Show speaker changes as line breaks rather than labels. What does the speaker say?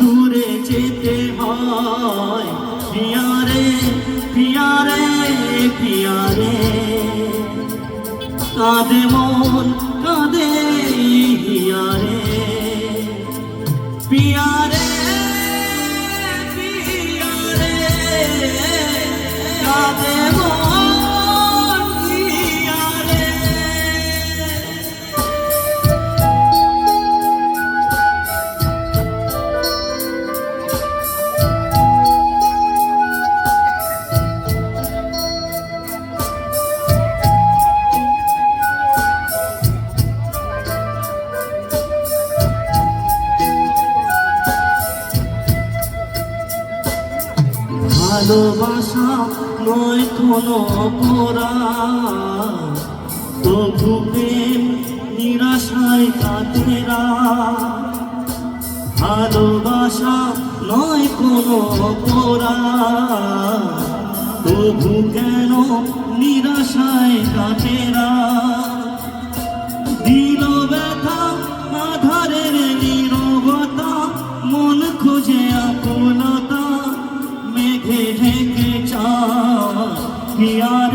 দূরে যেতে হয়। পিয়ারে পিয়ারে পিয়ারে কাঁদে মন কাঁদে হিয়ারে পিয়ারে পিয়ারে কাঁদে ভালোবাসা নয় কোনো অপরাধ। তবু প্রেম নিরাশায় কাটেরা ভালোবাসা নয় কোনো অপরাধ। তবু কেন নিরাশায় কাটেরা 你要